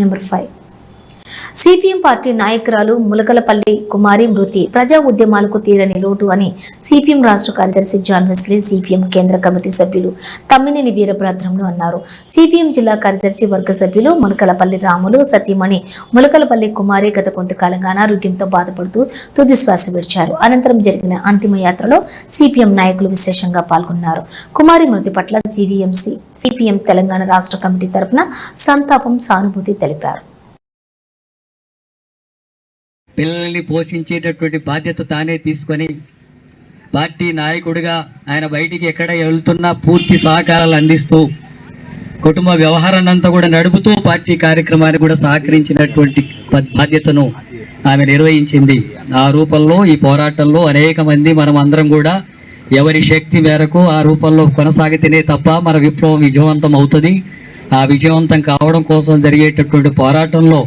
Number five. CPM party నాయకురాలు ములకలపల్లి కుమారి మృతి. ప్రజా ఉద్యమాలకు తీరని లోటు అని సిపిఎం రాష్ట్ర కార్యదర్శి జాన్ వెస్లీ సిపిఎం కేంద్ర కమిటీ సభ్యులు తమ్మినేని వీరభద్రంలో అన్నారు. సిపిఎం జిల్లా కార్యదర్శి వర్గ సభ్యులు ములకలపల్లి రాములు సతీమణి ములకలపల్లి కుమారి గత కొంతకాలంగా అనారోగ్యంతో బాధపడుతూ తుది శ్వాస విడిచారు. అనంతరం జరిగిన అంతిమ యాత్రలో సిపిఎం నాయకులు విశేషంగా పాల్గొన్నారు. కుమారి మృతి పట్ల జీవీఎంసీ సిపిఎం తెలంగాణ రాష్ట్ర కమిటీ తరపున సంతాపం సానుభూతి తెలిపారు. పిల్లల్ని పోషించేటటువంటి బాధ్యత తానే తీసుకొని పార్టీ నాయకుడిగా ఆయన బయటికి ఎక్కడ వెళ్తున్నా పూర్తి సహకారాలు అందిస్తూ కుటుంబ వ్యవహారాన్ని అంతా కూడా నడుపుతూ పార్టీ కార్యక్రమాన్ని కూడా సహకరించినటువంటి బాధ్యతను ఆమె నిర్వహించింది. ఆ రూపంలో ఈ పోరాటంలో అనేక మంది మనం అందరం కూడా ఎవరి శక్తి మేరకు ఆ రూపంలో కొనసాగితేనే తప్ప మన విప్లవం విజయవంతం అవుతుంది. ఆ విజయవంతం కావడం కోసం జరిగేటటువంటి పోరాటంలో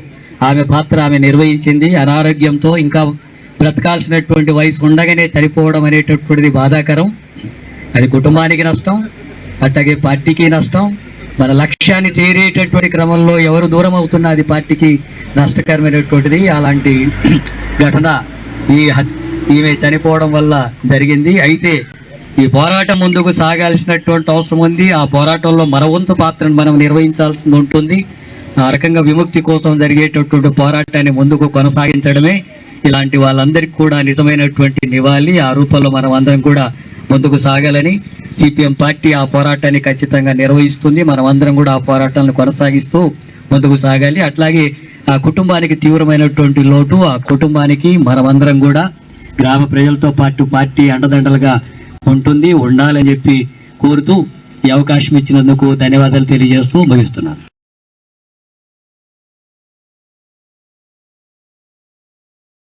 ఆమె పాత్ర ఆమె నిర్వహించింది. అనారోగ్యంతో ఇంకా బ్రతకాల్సినటువంటి వయసు ఉండగానే చనిపోవడం అనేటటువంటిది బాధాకరం. అది కుటుంబానికి నష్టం అట్లాగే పార్టీకి నష్టం. మన లక్ష్యాన్ని చేరేటటువంటి క్రమంలో ఎవరు దూరం అవుతున్నా అది పార్టీకి నష్టకరమైనటువంటిది. అలాంటి ఘటన ఈ ఈమె చనిపోవడం వల్ల జరిగింది. అయితే ఈ పోరాటం ముందుకు సాగాల్సినటువంటి అవసరం ఉంది. ఆ పోరాటంలో మన వంతు పాత్రను మనం నిర్వహించాల్సి ఉంటుంది. ఆ రకంగా విముక్తి కోసం జరిగేటటువంటి పోరాటాన్ని ముందుకు కొనసాగించడమే ఇలాంటి వాళ్ళందరికీ కూడా నిజమైనటువంటి నివాళి. ఆ రూపంలో మనం అందరం కూడా ముందుకు సాగాలని సిపిఎం పార్టీ ఆ పోరాటాన్ని ఖచ్చితంగా నిర్వహిస్తుంది. మనం అందరం కూడా ఆ పోరాటాలను కొనసాగిస్తూ ముందుకు సాగాలి. అట్లాగే ఆ కుటుంబానికి తీవ్రమైనటువంటి లోటు ఆ కుటుంబానికి మనమందరం కూడా గ్రామ ప్రజలతో పాటు పార్టీ అండదండలుగా ఉంటుంది. ఉండాలని చెప్పి కోరుతూ ఈ అవకాశం ఇచ్చినందుకు ధన్యవాదాలు తెలియజేస్తూ ముగిస్తున్నాను.